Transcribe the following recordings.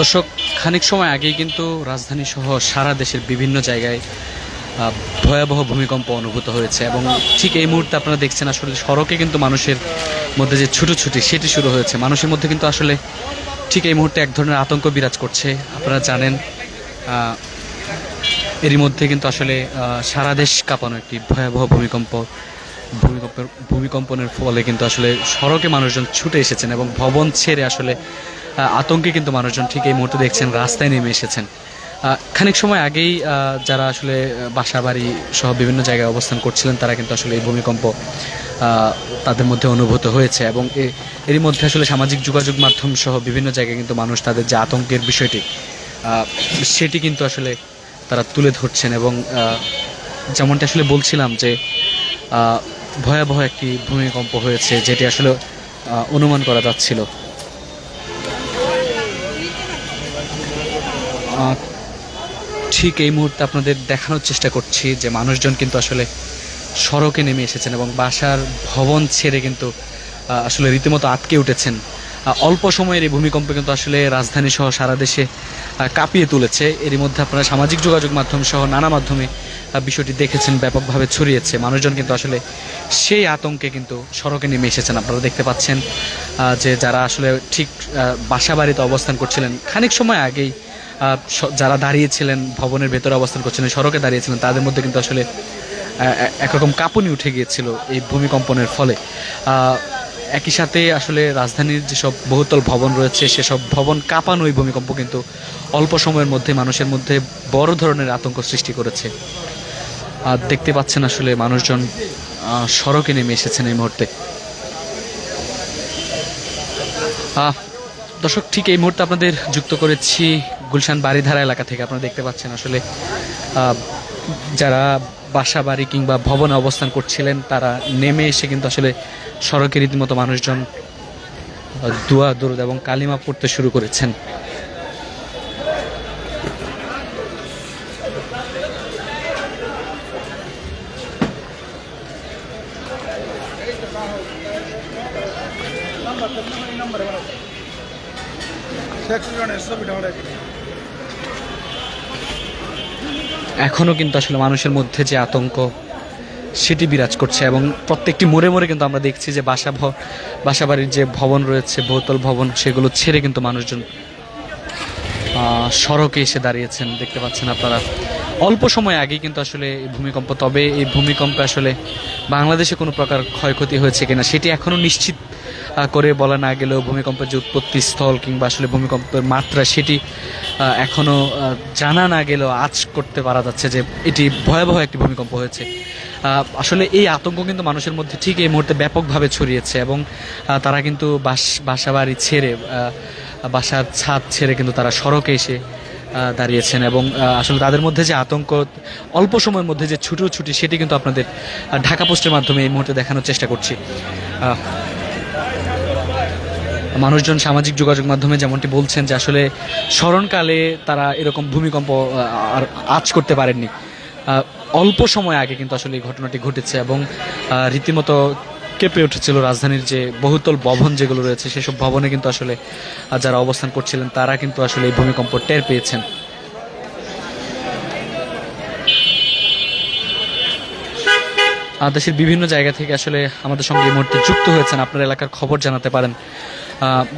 দর্শক, খানিক সময় আগেই কিন্তু রাজধানী সহ সারা দেশের বিভিন্ন জায়গায় ভয়াবহ ভূমিকম্প অনুভূত হয়েছে এবং ঠিক এই মুহূর্তে আপনারা দেখছেন আসলে সড়কে কিন্তু মানুষের মধ্যে যে ছুটোছুটি, সেটি শুরু হয়েছে। মানুষের মধ্যে কিন্তু আসলে ঠিক এই মুহূর্তে এক ধরনের আতঙ্ক বিরাজ করছে। আপনারা জানেন এরই মধ্যে কিন্তু আসলে সারা দেশ কাঁপানো একটি ভয়াবহ ভূমিকম্প। ভূমিকম্পের, ভূমিকম্পনের ফলে কিন্তু আসলে সড়কে মানুষজন ছুটে এসেছেন এবং ভবন ছেড়ে আসলে আতঙ্কে কিন্তু মানুষজন ঠিক এই মুহূর্তে দেখছেন, রাস্তায় নেমে এসেছেন। খানিক সময় আগেই যারা আসলে বাসা বাড়ি সহ বিভিন্ন জায়গায় অবস্থান করছিলেন, তারা কিন্তু আসলে এই ভূমিকম্প তাদের মধ্যে অনুভূত হয়েছে এবং এরই মধ্যে আসলে সামাজিক যোগাযোগ মাধ্যম সহ বিভিন্ন জায়গায় কিন্তু মানুষ তাদের যে আতঙ্কের বিষয়টি সেটি কিন্তু আসলে তারা তুলে ধরছেন এবং যেমনটা আসলে বলছিলাম যে ভয়াবহ একটি ভূমিকম্প হয়েছে, যেটি আসলে অনুমান করা যাচ্ছিল। ঠিক এই মুহূর্তে আপনাদের দেখানোর চেষ্টা করছি যে মানুষজন কিন্তু আসলে সড়কে নেমে এসেছেন এবং বাসার ভবন ছেড়ে কিন্তু আসলে রীতিমতো আটকে উঠেছেন। অল্প সময়ের এই ভূমিকম্প কিন্তু আসলে রাজধানী সহ সারা দেশে কাঁপিয়ে তুলেছে। এরই মধ্যে আপনারা সামাজিক যোগাযোগ মাধ্যম সহ নানা মাধ্যমে বিষয়টি দেখেছেন, ব্যাপকভাবে ছড়িয়েছে। মানুষজন কিন্তু আসলে সেই আতঙ্কে কিন্তু সড়কে নেমে এসেছেন। আপনারা দেখতে পাচ্ছেন যে যারা আসলে ঠিক বাসা বাড়িতে অবস্থান করছিলেন, খানিক সময় আগেই যারা দাঁড়িয়েছিলেন, ভবনের ভেতরে অবস্থান করছিলেন সড়কে দাঁড়িয়েছিলেন, তাদের মধ্যে কিন্তু আসলে একরকম কাঁপুনি উঠে গিয়েছিল এই ভূমিকম্পনের ফলে। একই সাথে আসলে রাজধানীর যেসব বহুতল ভবন রয়েছে, সেসব ভবন কাঁপানো এই ভূমিকম্প কিন্তু অল্প সময়ের মধ্যে মানুষের মধ্যে বড় ধরনের আতঙ্ক সৃষ্টি করেছে। আর দেখতে পাচ্ছেন আসলে মানুষজন সড়কে নেমে এসেছেন এই মুহূর্তে। দর্শক, ঠিক এই মুহূর্তে আপনাদের যুক্ত করেছি গুলশান বাড়িধারা এলাকা থেকে আপনারা দেখতে পাচ্ছেন আসলে যারা বাসা বাড়ি কিংবা ভবনে অবস্থান করছিলেন, তারা নেমে এসে কিন্তু আসলে সড়কে রীতিমতো মানুষজন দোয়া, দরুদ এবং কালিমা পড়তে শুরু করেছেন। এখনও কিন্তু আসলে মানুষের মধ্যে যে আতঙ্ক, সেটি বিরাজ করছে এবং প্রত্যেকটি মোড়ে মোড়ে কিন্তু আমরা দেখছি যে বাসা বাসা বাড়ির যে ভবন রয়েছে বহুতল ভবন, সেগুলো ছেড়ে কিন্তু মানুষজন সড়কে এসে দাঁড়িয়েছেন। দেখতে পাচ্ছেন আপনারা। অল্প সময় আগে কিন্তু আসলে এই ভূমিকম্প, তবে এই ভূমিকম্পে আসলে বাংলাদেশে কোনো প্রকার ক্ষয়ক্ষতি হয়েছে কিনা, সেটি এখনও নিশ্চিত করে বলা না গেলেও ভূমিকম্পের যে উৎপত্তি স্থল কিংবা আসলে ভূমিকম্পের মাত্রা সেটি আহ, এখনও জানা না গেলেও আজ করতে পারা যাচ্ছে যে এটি ভয়াবহ একটি ভূমিকম্প হয়েছে। আসলে এই আতঙ্ক কিন্তু মানুষের মধ্যে ঠিক এই মুহূর্তে ব্যাপকভাবে ছড়িয়েছে এবং তারা কিন্তু বাস বাসা বাড়ি ছেড়ে বাসার ছাদ ছেড়ে কিন্তু তারা সড়কে এসে দাঁড়িয়েছেন এবং আসলে তাদের মধ্যে যে আতঙ্ক অল্প সময়ের মধ্যে যে ছুটো ছুটি সেটি কিন্তু আপনাদের ঢাকা পোস্টের মাধ্যমে এই মুহূর্তে দেখানোর চেষ্টা করছি। মানুষজন সামাজিক যোগাযোগ মাধ্যমে যেমনটি বলছেন যে আসলে স্মরণকালে তারা এরকম ভূমিকম্প আর আজ করতে পারেননি। অল্প সময় আগে কিন্তু আসলে এই ঘটনাটি ঘটেছে এবং রীতিমতো কেঁপে উঠেছিল রাজধানীর যে বহুতল ভবন যেগুলো রয়েছে, সেসব ভবনে কিন্তু আসলে যারা অবস্থান করছিলেন, তারা কিন্তু আসলে এই ভূমিকম্প টের পেয়েছেন। দেশের বিভিন্ন জায়গা থেকে আসলে আমাদের সঙ্গে এই মুহূর্তে যুক্ত হয়েছেন। আপনার এলাকার খবর জানাতে পারেন।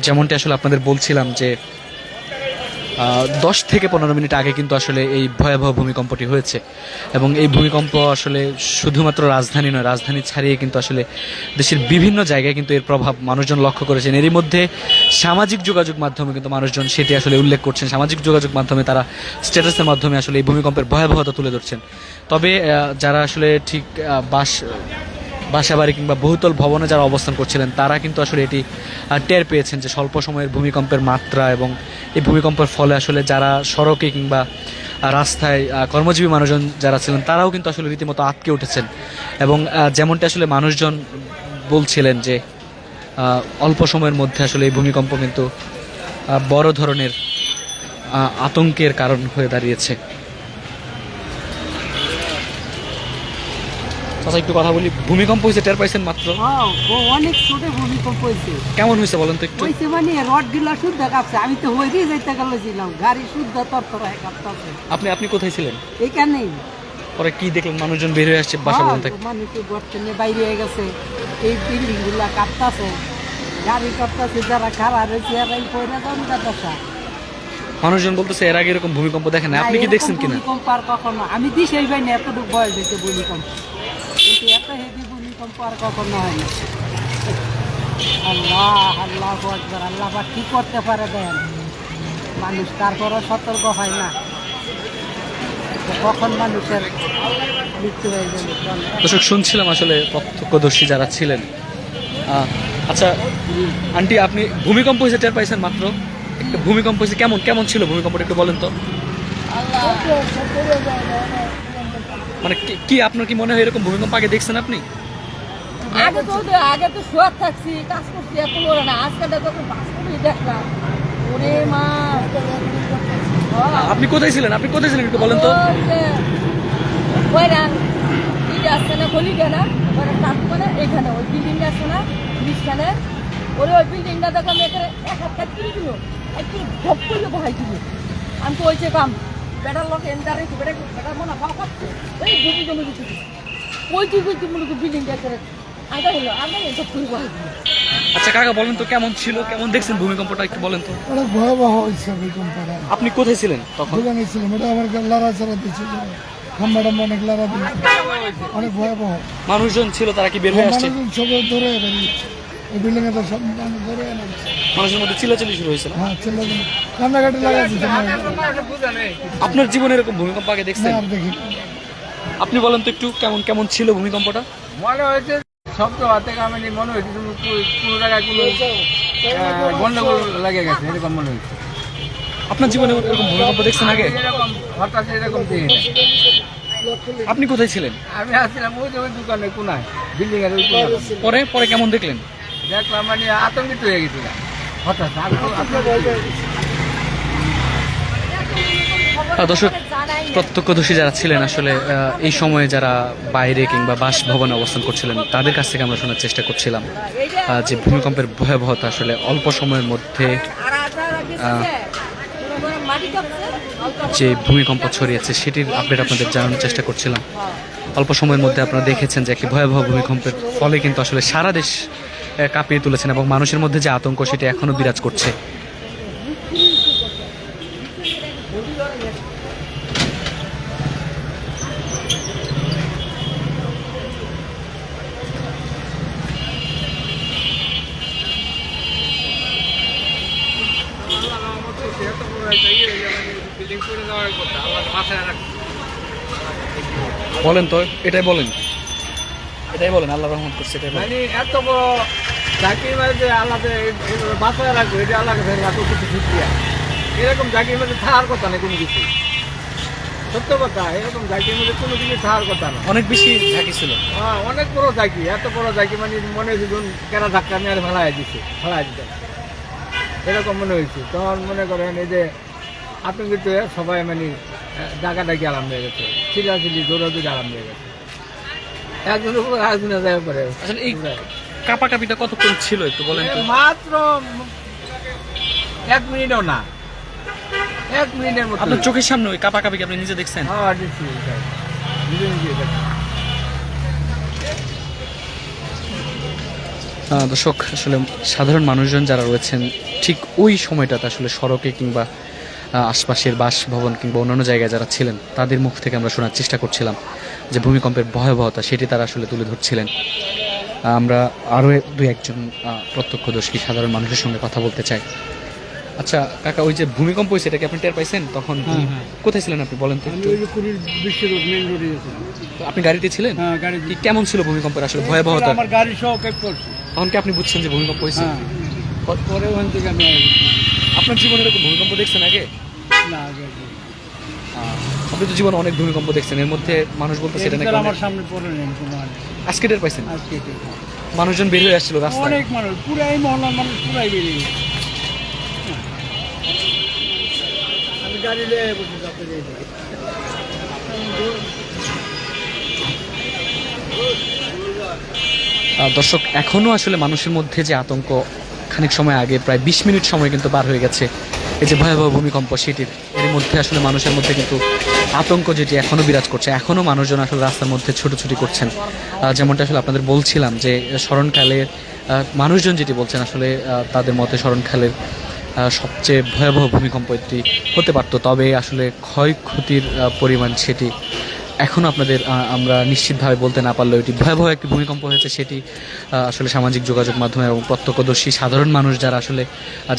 যেমনটি আসলে আপনাদের বলছিলাম যে দশ থেকে পনেরো মিনিট আগে কিন্তু আসলে এই ভয়াবহ ভূমিকম্পটি হয়েছে। এবং এই ভূমিকম্প আসলে শুধুমাত্র রাজধানী নয়, রাজধানী ছাড়িয়ে কিন্তু আসলে দেশের বিভিন্ন জায়গায় কিন্তু এর প্রভাব মানুষজন লক্ষ্য করেছেন। এরই মধ্যে সামাজিক যোগাযোগ মাধ্যমে কিন্তু মানুষজন সেটি আসলে উল্লেখ করছেন। সামাজিক যোগাযোগ মাধ্যমে তারা স্ট্যাটাসের মাধ্যমে আসলে এই ভূমিকম্পের ভয়াবহতা তুলে ধরছেন। তবে যারা আসলে ঠিক আহ, বাস বাসাবাড়ি কিংবা বহুতল ভবনে যারা অবস্থান করছিলেন তারা কিন্তু আসলে এটি টের পেয়েছেন যে স্বল্প সময়ের ভূমিকম্পের মাত্রা এবং এই ভূমিকম্পের ফলে আসলে যারা সড়কে কিংবা রাস্তায় কর্মজীবী মানুষজন যারা ছিলেন তারাও কিন্তু আসলে রীতিমতো আটকে উঠেছেন। এবং যেমনটি আসলে মানুষজন বলছিলেন যে অল্প সময়ের মধ্যে আসলে এই ভূমিকম্প কিন্তু বড় ধরনের আতঙ্কের কারণ হয়ে দাঁড়িয়েছে। চাচা একটু কথা বলি। ভূমিকম্প হয়েছে টের পাইছেন মাত্র? হ্যাঁ, অনেক ছোট ভূমিকম্প হয়েছে। কেমন হয়েছে বলেন তো একটু? হয়েছে মানে রডগুলা শুদ্ধ কাঁপছে। আমি তো হইতেই যাইতে গেছিলাম গাড়ি শুদ্ধ তরতর হয়ে কাঁপতেছে। আপনি আপনি কোথায় ছিলেন? এইখানেই। পরে কি দেখলেন? মানুষজন বের হয়ে আসছে বাসা বন্ধ থেকে। মানুষ গর্তনে বাইরে হয়ে গেছে। এই বিল্ডিংগুলা কাঁপতাছে। গাড়ি কাঁপতাছে যারা খারাপ রয়েছে এরা এই পয়লা যান দশা মানুষজন বলতেছে এর আগে এরকম ভূমিকম্প দেখেন আপনি কি দেখছেন কিনা? ভূমিকম্প আর কখনো। আমি দিশেই ভাই না এতটুকু বয়স হয়েছে ভূমিকম্প। কিন্তু এত হেভি ভূমিকম্প আর কখনো হয়। না আল্লাহ আল্লাহ আকবার আল্লাহ বা কি করতে পারে দেন? মানুষ তারপরও সতর্ক হয় না। কখন মানুষের মৃত্যু হয়ে যাবে দর্শক শুনছিলাম আসলে প্রত্যক্ষদর্শী যারা ছিলেন। আহ, আচ্ছা আন্টি আপনি ভূমিকম্প হয়েছে টের পাইছেন মাত্র? একটা ভূমিকম্প হয়েছে কেমন কেমন ছিল ভূমিকম্পটা একটু বলেন তো? মানে কি- কি আপনার কি মনে হয় এরকম ভূমিকম্প আগে দেখছেন আপনি? আগে তো আগে তো শোয়ার থাকছি কাজ করছি এত বড় না। আজকে যখন বাস্তবে দেখলাম। ওরে মা আপনি কোথায় ছিলেন? আপনি কোথায় ছিলেন একটু বলেন তো। ওইরা কি আসছে না গলি না? ওরা এখানে ওই বিল্ডিংটা আছে না ব্রিজখানে ওরে ওই বিল্ডিংটা দেখলাম এখানে এক হাত কাজ কিনে দিল। একটু ভোগ করলে বহাই দিল। আমি তো ওইছে কাম বেটার লোক এন্টারে বেটা বেটার মনে ভাব খাচ্ছে এই জমি জমি দিচ্ছে ওই তুই ওই তুই মনে করি হলো আচ্ছা কাকা বলেন তো কেমন ছিল কেমন দেখছেন ভূমিকম্পটা একটু বলেন তো। অনেক ভয়াবহ হয়েছে ভূমিকম্পটা। আপনি কোথায় ছিলেন তখন? দোকানে ছিলাম এটা আমার লড়া চড়া দিচ্ছে অনেক দিল অনেক ভয়াবহ। মানুষজন ছিল তারা কি বের হয়ে আসছে? মানুষজন সবাই ধরে বেরিয়েছে। এই বিল্ডিং এ তো সব মানুষ ধরে এনে দিচ্ছে। মানুষের মধ্যে চিল্লাচিল্লি শুরু হয়েছিল হ্যাঁ ছেলে কান্নাকাটি লাগাচ্ছে আপনার জীবনে এরকম ভূমিকম্প আগে দেখছেন? আপনি বলেন তো একটু কেমন কেমন ছিল ভূমিকম্পটা? মনে হয়েছে শব্দ হাতে কামানি মনে হয়েছে জায়গায় কোনো গন্ডগোল লেগে গেছে এরকম মনে হয়েছে। আপনার জীবনে এরকম ভূমিকম্প দেখছেন আগে? এরকম হঠাৎ এরকম দেখি আপনি কোথায় ছিলেন? আমি আসছিলাম ওই যে ওই দোকানে কোনায় বিল্ডিং এর পরে পরে কেমন দেখলেন? দেখলাম মানে আতঙ্কিত হয়ে গেছিলাম। দর্শক, প্রত্যক্ষদর্শী যারা ছিলেন আসলে এই সময়ে যারা বাইরে কিংবা বাসভবনে অবস্থান করছিলেন, তাদের কাছ থেকে আমরা শোনার চেষ্টা করছিলাম। যে ভূমিকম্পের ভয়াবহতা আসলে অল্প সময়ের মধ্যে যে ভূমিকম্প ছড়িয়েছে, সেটির আপডেট আপনাদের জানানোর চেষ্টা করছিলাম। অল্প সময়ের মধ্যে আপনারা দেখেছেন যে একটি ভয়াবহ ভূমিকম্পের ফলে কিন্তু আসলে সারা দেশ কাঁপিয়ে তুলেছেন এবং মানুষের মধ্যে যে আতঙ্ক সেটি এখনও বিরাজ করছে। বলেন তো এটাই বলেন। এটাই বলেন আল্লাহ রহমত করছে এটাই বলেন। মানে এত বড় চাকরির মধ্যে আল্লাহকে এইভাবে বাঁচায় রাখব এটা আল্লাহকে ফের এত কিছু এরকম চাকরির মধ্যে থাকার কথা নেই কোনো কিছু সত্য কথা এরকম চাকরির মধ্যে কোনো কিছু থাকার কথা না। অনেক বেশি ঝাঁকি ছিল। হ্যাঁ অনেক বড় চাকরি এত বড় চাকরি মানে মনে হয়েছে ধরুন কেনা ধাক্কা মেরে ফেলাই দিচ্ছে ফেলাই দিতে এরকম মনে হয়েছে। তখন মনে করেন এই যে আতঙ্কিত সবাই মানে ডাকা ডাকি আরাম হয়ে গেছে চিল্লাচিল্লি দৌড়াদৌড়ি আরাম হয়ে গেছে। একজনের উপর আরেকজনের যায় পরে আসলে এই কাপাকাপিটা কতক্ষণ ছিল একটু বলেন তো? মাত্র এক মিনিটও না। এক মিনিটের মতো। আপনার চোখের সামনে ওই কাপাকাপি আপনি নিজে দেখছেন? হ্যাঁ দিচ্ছি নিজে নিজে দর্শক আসলে সাধারণ মানুষজন যারা রয়েছেন ঠিক ওই সময়টাতে আসলে সড়কে কিংবা আশপাশের বাসভবন কিংবা অন্যান্য জায়গায় যারা ছিলেন তাদের মুখ থেকে আমরা শোনার চেষ্টা করছিলাম যে ভূমিকম্পের ভয়াবহতা সেটি তারা আসলে তুলে ধরছিলেন। আমরা আরও দুই একজন প্রত্যক্ষদর্শী সাধারণ মানুষের সঙ্গে কথা বলতে চাই। আচ্ছা কাকা ওই যে ভূমিকম্প হয়েছে এটা কি আপনি টের পাইছেন? তখন কোথায় ছিলেন আপনি বলেন তো আপনি গাড়িতে ছিলেন? হ্যাঁ কি কেমন ছিল ভূমিকম্পের আসলে ভয়াবহতা? আমার গাড়ি সহ তখন কি আপনি বুঝছেন যে ভূমিকম্প হয়েছে? হ্যাঁ। পরে ওখান থেকে আমি আপনার জীবনে এরকম ভূমিকম্প দেখছেন আগে? না আগে। আপনি তো জীবনে অনেক ভূমিকম্প দেখছেন। এর মধ্যে মানুষ বলতে সেটা নাকি আমার সামনে পড়ে নেন আজকে টের পাইছেন? আজকে মানুষজন বের হয়ে আসছিল রাস্তায়। অনেক মানুষ পুরাই মহল্লার মানুষ পুরাই বেরিয়ে আমি গাড়ি লিয়ে বসে যাতে দর্শক এখনও আসলে মানুষের মধ্যে যে আতঙ্ক খানিক সময় আগে প্রায় বিশ মিনিট সময় কিন্তু পার হয়ে গেছে। এই যে ভয়াবহ ভূমিকম্প সেটির। এর মধ্যে আসলে মানুষের মধ্যে কিন্তু আতঙ্ক যেটি এখনও বিরাজ করছে এখনও মানুষজন আসলে রাস্তার মধ্যে ছুটোছুটি করছেন। যেমনটা আসলে আপনাদের বলছিলাম যে স্মরণকালে মানুষজন যেটি বলছেন আসলে তাদের মতে স্মরণকালের সবচেয়ে ভয়াবহ ভূমিকম্প এটি হতে পারতো। তবে আসলে ক্ষয়ক্ষতির পরিমাণ সেটি এখনও আপনাদের আমরা নিশ্চিতভাবে বলতে না পারলেও এটি ভয়াবহ একটি ভূমিকম্প হয়েছে সেটি আসলে সামাজিক যোগাযোগ মাধ্যমে এবং প্রত্যক্ষদর্শী, সাধারণ মানুষ যারা আসলে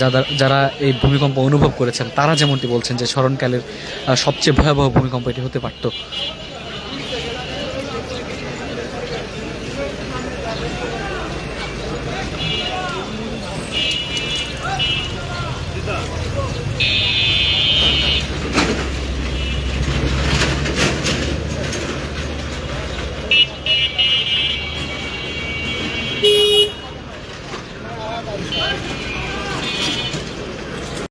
যারা যারা এই ভূমিকম্প অনুভব করেছেন, তারা যেমনটি বলছেন যে স্মরণকালের সবচেয়ে ভয়াবহ ভূমিকম্প এটি হতে পারত Yeah.